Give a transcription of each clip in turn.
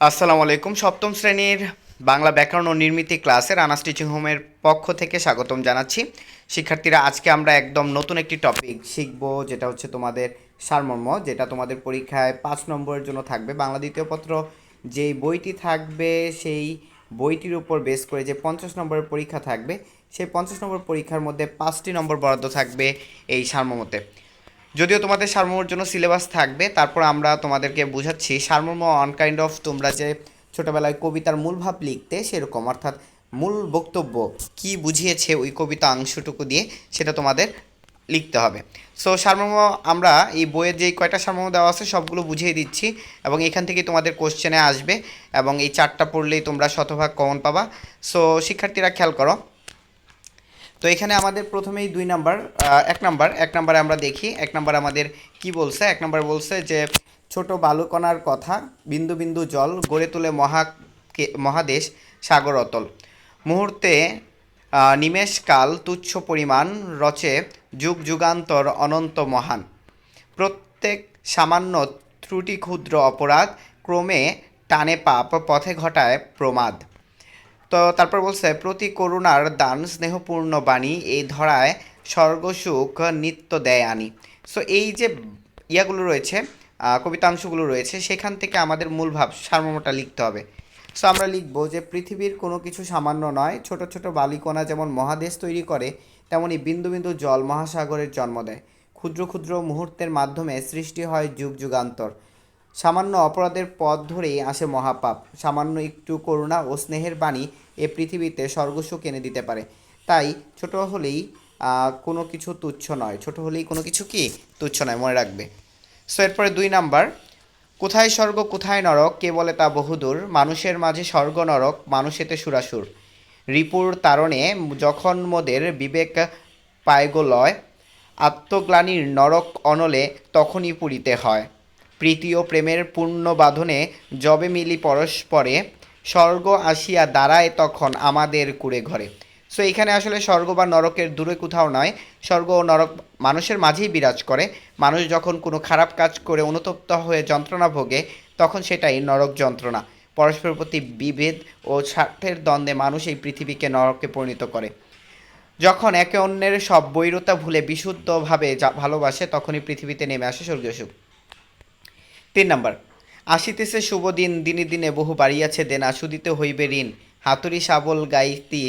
আসসালামু আলাইকুম। সপ্তম শ্রেণির বাংলা ব্যাকরণ ও নির্মিতি ক্লাসের আনাস টিচিং হোমের পক্ষ থেকে স্বাগতম জানাচ্ছি। শিক্ষার্থীরা, আজকে আমরা একদম নতুন একটি টপিক শিখব, যেটা হচ্ছে তোমাদের সারমর্ম, যেটা তোমাদের পরীক্ষায় পাঁচ নম্বরের জন্য থাকবে। বাংলা দ্বিতীয় পত্র যেই বইটি থাকবে, সেই বইটির উপর বেস করে যে পঞ্চাশ নম্বরের পরীক্ষা থাকবে, সেই পঞ্চাশ নম্বর পরীক্ষার মধ্যে পাঁচটি নম্বর বরাদ্দ থাকবে এই সারমর্মতে। যদিও তোমাদের সারমর্মর জন্য সিলেবাস থাকবে, তারপর আমরা তোমাদেরকে বুঝাচ্ছি। সারমর্ম অন কাইন্ড অফ তোমরা যে ছোটোবেলায় কবিতার মূল ভাব লিখতে সেরকম, অর্থাৎ মূল বক্তব্য কি বুঝিয়েছে ওই কবিতা অংশটুকু দিয়ে সেটা তোমাদের লিখতে হবে। সো সারমর্ম আমরা এই বইয়ের যে কয়টা সারমর্ম দেওয়া আছে সবগুলো বুঝিয়ে দিচ্ছি এবং এখান থেকে তোমাদের কোশ্চেনে আসবে এবং এই চারটা পড়লেই তোমরা শতভাগ কমন পাবা। সো শিক্ষার্থীরা খেয়াল করো তো এখানে আমাদের প্রথমেই দুই নাম্বার এক নাম্বার, এক নাম্বারে আমরা দেখি, এক নাম্বার আমাদের কি বলছে? এক নাম্বার বলছে যে, ছোট বালুকণার কথা, বিন্দু বিন্দু জল, গড়ে তোলে মহা মহাদেশ, সাগর অতল। মুহূর্তে নিমেষকাল, তুচ্ছ পরিমাণ, রচে যুগ যুগান্তর, অনন্ত মহান। প্রত্যেক সামান্য ত্রুটি ক্ষুদ্র অপরাধ ক্রমে টানে পাপ, পথে ঘটায় প্রমাদ। তো তারপর বলছে, প্রতি করুণার দান, স্নেহপূর্ণ বাণী, এই ধরায় স্বর্গসুখ নিত্য দেয় আনি। সো এই যে ইয়াগুলো রয়েছে কবিতাংশগুলো রয়েছে, সেখান থেকে আমাদের মূল ভাব, সারমর্মটা লিখতে হবে। সো আমরা লিখব যে, পৃথিবীর কোনো কিছু সামান্য নয়, ছোট ছোট বালিকণা যেমন মহাদেশ তৈরি করে, তেমনি বিন্দু বিন্দু জল মহাসাগরের জন্ম দেয়। ক্ষুদ্র ক্ষুদ্র মুহূর্তের মাধ্যমে সৃষ্টি হয় যুগ যুগান্তর। সামান্য অপরাধের পথ ধরেই আসে মহাপাপ। সামান্য একটু করুণা ও স্নেহের বাণী এ পৃথিবীতে স্বর্গসুখ এনে দিতে পারে। তাই ছোট হলেই কোনো কিছু তুচ্ছ নয়। ছোট হলেই কোনো কিছু কি? তুচ্ছ নয়, মনে রাখবে। সো, এরপরে দুই নাম্বার। কোথায় স্বর্গ, কোথায় নরক? কে বলে তা বহুদূর? মানুষের মাঝে স্বর্গ, নরক, মানুষেতে সুরাসুর। রিপুর তারণে যখন মোদের বিবেক পায়গো লয় আত্মগ্লানির নরক অনলে তখনই পুরিতে হয়। প্রীতি ও প্রেমের পূর্ণ বাঁধনে যবে মিলি পরস্পরে স্বর্গ আসিয়া দাঁড়ায় তখন আমাদের কুড়ে ঘরে। সো এখানে আসলে স্বর্গ বা নরকের দূরে কোথাও নয়। স্বর্গ ও নরক মানুষের মাঝেই বিরাজ করে। মানুষ যখন কোনো খারাপ কাজ করে, অনুতপ্ত হয়ে যন্ত্রণা ভোগে, তখন সেটাই নরক যন্ত্রণা। পরস্পরের প্রতি বিভেদ ও স্বার্থের দ্বন্দ্বে মানুষ এই পৃথিবীকে নরকে পরিণত করে। যখন একে অন্যের সব বৈরতা ভুলে বিশুদ্ধভাবে ভালোবাসে, তখনই পৃথিবীতে নেমে আসে স্বর্গীয় সুখ। তিন নম্বর, আসিতেছে শুভ দিন দিনে দিনে বহু বাড়িয়াছে দেনা সুদিতে হইবে ঋণ। হাতুড়ি শাবল গাইতি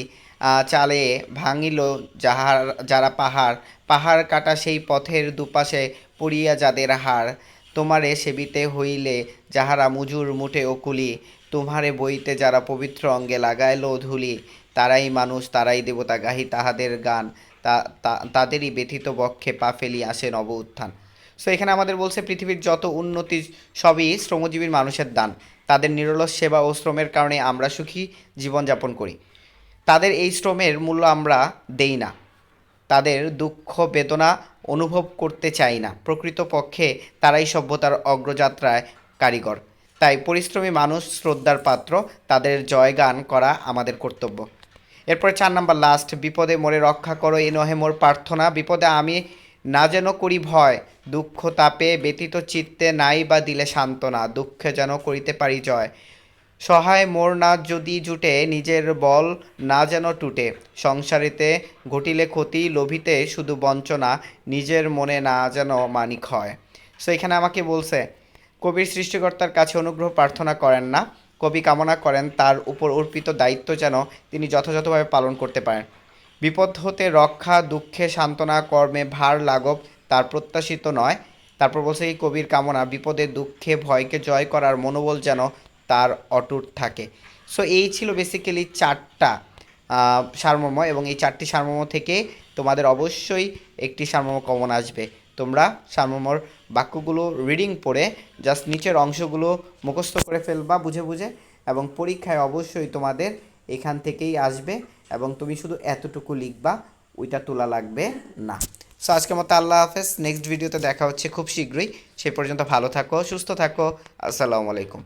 চালে ভাঙিল যাহার, যারা পাহাড়। পাহাড় কাটা সেই পথের দুপাশে পড়িয়া যাদের হার তোমারে সেবিতে হইলে যাহারা মুজুর মুঠে ওকুলি তোমারে বইতে যারা পবিত্র অঙ্গে লাগাইল ধুলি। তারাই মানুষ, তারাই দেবতা গাহি তাহাদের গান। তাদেরই ব্যথিত বক্ষে পা ফেলি আসে নব উত্থান। সো এখানে আমাদের বলছে পৃথিবীর যত উন্নতি সবই শ্রমজীবীর মানুষের দান। তাদের নিরলস সেবা ও শ্রমের কারণে আমরা সুখী জীবনযাপন করি। তাদের এই শ্রমের মূল্য আমরা দেই না। তাদের দুঃখ, বেদনা অনুভব করতে চাই না। প্রকৃতপক্ষে তারাই সভ্যতার অগ্রযাত্রায় কারিগর। তাই পরিশ্রমী মানুষ শ্রদ্ধার পাত্র। তাদের জয়গান করা আমাদের কর্তব্য। এরপরে চার নাম্বার লাস্ট বিপদে মোরে রক্ষা করো এ নহে মোর প্রার্থনা। বিপদে আমি না যেন করি ভয়, দুঃখ তাপে ব্যতীত চিত্তে নাই বা দিলে সান্ত্বনা, দুঃখে যেন করিতে পারি জয়। সহায় মোর না যদি জুটে, নিজের বল না যেন টুটে। সংসারেতে ঘটিলে ক্ষতি, লোভিতে শুধু বঞ্চনা, নিজের মনে না যেন মানিক হয়। সো এখানে আমাকে বলছে, কবির সৃষ্টিকর্তার কাছে অনুগ্রহ প্রার্থনা করেন না, কবি কামনা করেন, তার উপর অর্পিত দায়িত্ব যেন তিনি যথাযথভাবে পালন করতে পারেন। বিপদ হতে রক্ষা, দুঃখে সান্ত্বনা, কর্মে ভার লাঘব, তার প্রত্যাশিত নয়। তারপর বলছে এই কবির কামনা, বিপদে, দুঃখে, ভয়কে জয় করার মনোবল যেন তার অটুট থাকে। সো এই ছিল বেসিক্যালি চারটা সারমর্ম এবং এই চারটি সারমর্ম থেকে তোমাদের অবশ্যই একটি সারমর্ম কমন আসবে। তোমরা সারমর্মর বাক্যগুলো রিডিং পড়ে জাস্ট নিচের অংশগুলো মুখস্থ করে ফেলবা বুঝে বুঝে এবং পরীক্ষায় অবশ্যই তোমাদের এখান থেকেই আসবে। এবং তুমি শুধু এতটুকু লিখবা, ওইটা তোলা লাগবে না। সো আজকের মতো আল্লাহ হাফেজ। নেক্সট ভিডিওতে দেখা হচ্ছে খুব শীঘ্রই। সেই পর্যন্ত ভালো থাকো, সুস্থ থাকো। আসসালামু আলাইকুম।